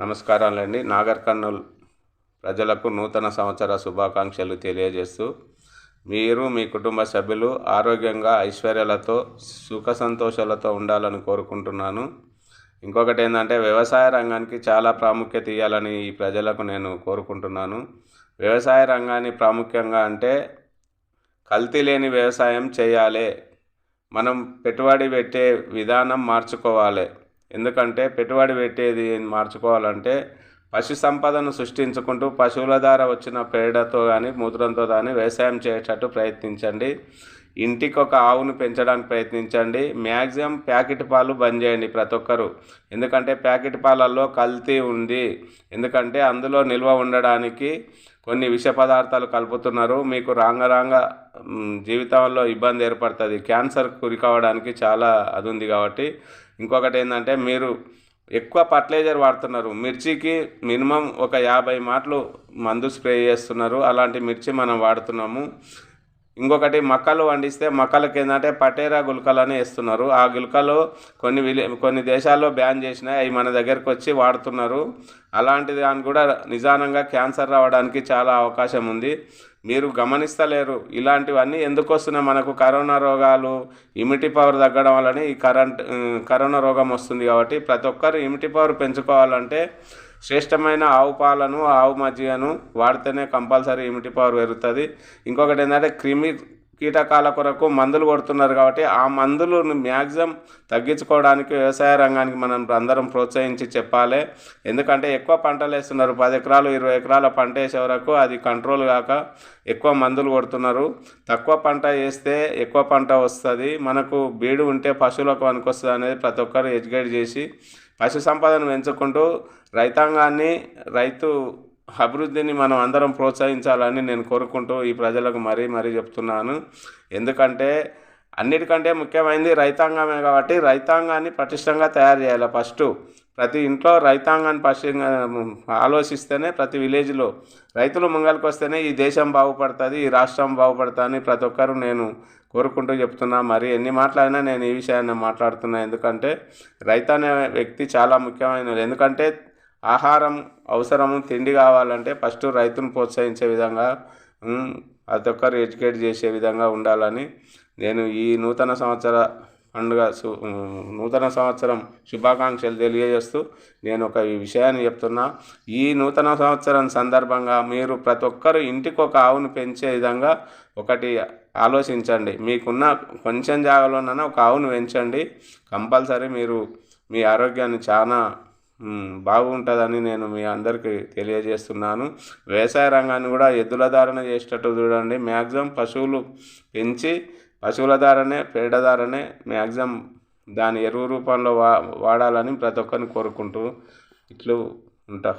నమస్కారాలండి. నాగర్ కర్నూల్ ప్రజలకు నూతన సంవత్సర శుభాకాంక్షలు తెలియజేస్తూ మీరు మీ కుటుంబ సభ్యులు ఆరోగ్యంగా ఐశ్వర్యాలతో సుఖ సంతోషాలతో ఉండాలని కోరుకుంటున్నాను. ఇంకొకటి ఏంటంటే వ్యవసాయ రంగానికి చాలా ప్రాముఖ్యత ఇవ్వాలని ఈ ప్రజలకు నేను కోరుకుంటున్నాను. వ్యవసాయ రంగాన్ని ప్రాముఖ్యంగా అంటే కల్తీ లేని వ్యవసాయం చేయాలి. మనం పెట్టుబడి పెట్టే విధానం మార్చుకోవాలి. ఎందుకంటే పెట్టుబడి పెట్టేది మార్చుకోవాలంటే పశు సంపదను సృష్టించుకుంటూ పశువుల ద్వారా వచ్చిన పేడతో కానీ మూత్రంతో కానీ వ్యవసాయం చేసేటట్టు ప్రయత్నించండి. ఇంటికి ఒక ఆవును పెంచడానికి ప్రయత్నించండి. మ్యాక్సిమం ప్యాకెట్ పాలు బంద్ చేయండి ప్రతి ఒక్కరు ఎందుకంటే ప్యాకెట్ పాలల్లో కల్తీ ఉంది. ఎందుకంటే అందులో నిల్వ ఉండడానికి కొన్ని విష పదార్థాలు కలుపుతున్నారు. మీకు రాంగ రాంగ జీవితంలో ఇబ్బంది ఏర్పడుతుంది. క్యాన్సర్ గురి కావడానికి చాలా అది ఉంది కాబట్టి. ఇంకొకటి ఏంటంటే మీరు ఎక్కువ ఫర్టిలైజర్ వాడుతున్నారు. మిర్చికి మినిమం ఒక యాభై మాటలు మందు స్ప్రే చేస్తున్నారు. అలాంటి మిర్చి మనం వాడుతున్నాము. ఇంకొకటి మక్కలు పండిస్తే మక్కలకి ఏంటంటే పటేరా గుల్కలు అని వేస్తున్నారు. ఆ గుల్కలు కొన్ని విలే కొన్ని దేశాల్లో బ్యాన్ చేసినాయి. అవి మన దగ్గరకు వచ్చి వాడుతున్నారు. అలాంటి దాన్ని కూడా నిదానంగా క్యాన్సర్ రావడానికి చాలా అవకాశం ఉంది. మీరు గమనిస్తలేరు. ఇలాంటివన్నీ ఎందుకు వస్తున్నాయి? మనకు కరోనా రోగాలు ఇమ్యూనిటీ పవర్ తగ్గడం వల్లనే ఈ కరెంట్ కరోనా రోగం వస్తుంది కాబట్టి ప్రతి ఒక్కరు ఇమ్యూనిటీ పవర్ పెంచుకోవాలంటే శ్రేష్టమైన ఆవు పాలను ఆవు మజ్జిగను వాడితేనే కంపల్సరీ ఇమిటి పవర్ పెరుగుతుంది. ఇంకొకటి ఏంటంటే క్రిమి కీటకాల కొరకు మందులు కొడుతున్నారు కాబట్టి ఆ మందులు మ్యాక్సిమం తగ్గించుకోవడానికి వ్యవసాయ రంగానికి మనం అందరం ప్రోత్సహించి చెప్పాలి. ఎందుకంటే ఎక్కువ పంటలు వేస్తున్నారు. పది ఎకరాలు ఇరవై ఎకరాల పంట వేసే వరకు అది కంట్రోల్ కాక ఎక్కువ మందులు కొడుతున్నారు. తక్కువ పంట వేస్తే ఎక్కువ పంట వస్తుంది. మనకు బీడు ఉంటే పశువులకు పనికొస్తుంది అనేది ప్రతి ఒక్కరు ఎడ్యుకేట్ చేసి పశు సంపదను పెంచుకుంటూ రైతాంగాన్ని రైతు అభివృద్ధిని మనం అందరం ప్రోత్సహించాలని నేను కోరుకుంటూ ఈ ప్రజలకు మరీ మరీ చెప్తున్నాను. ఎందుకంటే అన్నిటికంటే ముఖ్యమైనది రైతాంగమే కాబట్టి రైతాంగాన్ని పటిష్టంగా తయారు చేయాలి ఫస్ట్. ప్రతి ఇంట్లో రైతాంగాన్ని పటిష్టంగా ఆలోచిస్తేనే ప్రతి విలేజ్లో రైతులు ముంగలికి వస్తేనే ఈ దేశం బాగుపడుతుంది ఈ రాష్ట్రం బాగుపడుతుంది ప్రతి ఒక్కరు నేను కోరుకుంటూ చెప్తున్నా. మరి ఎన్ని మాట్లాడినా నేను ఈ విషయాన్ని మాట్లాడుతున్నా. ఎందుకంటే రైతు అనే వ్యక్తి చాలా ముఖ్యమైనది. ఎందుకంటే ఆహారం అవసరము తిండి కావాలంటే ఫస్ట్ రైతును ప్రోత్సహించే విధంగా ప్రతి ఒక్కరు ఎడ్యుకేట్ చేసే విధంగా ఉండాలని నేను ఈ నూతన సంవత్సర పండుగ సు- నూతన సంవత్సరం శుభాకాంక్షలు తెలియజేస్తూ నేను ఒక ఈ విషయాన్ని చెప్తున్నా. ఈ నూతన సంవత్సరం సందర్భంగా మీరు ప్రతి ఒక్కరు ఇంటికి ఒక ఆవును పెంచే విధంగా ఒకటి ఆలోచించండి. మీకున్న కొంచెం జాగాలోనైనా ఒక ఆవును పెంచండి. కంపల్సరీ మీరు మీ ఆరోగ్యాన్ని చాలా బాగుంటుందని నేను మీ అందరికీ తెలియజేస్తున్నాను. వ్యవసాయ రంగాన్ని కూడా ఎద్దుల ధారణ చేసేటట్టు చూడండి. మ్యాక్సిమం పశువులు పెంచి పశువుల ద్వారానే పేడ ధారనే మ్యాక్సిమం దాని ఎరువు రూపంలో వా వాడాలని ప్రతి ఒక్కరిని కోరుకుంటూ ఇట్లు ఉంటా.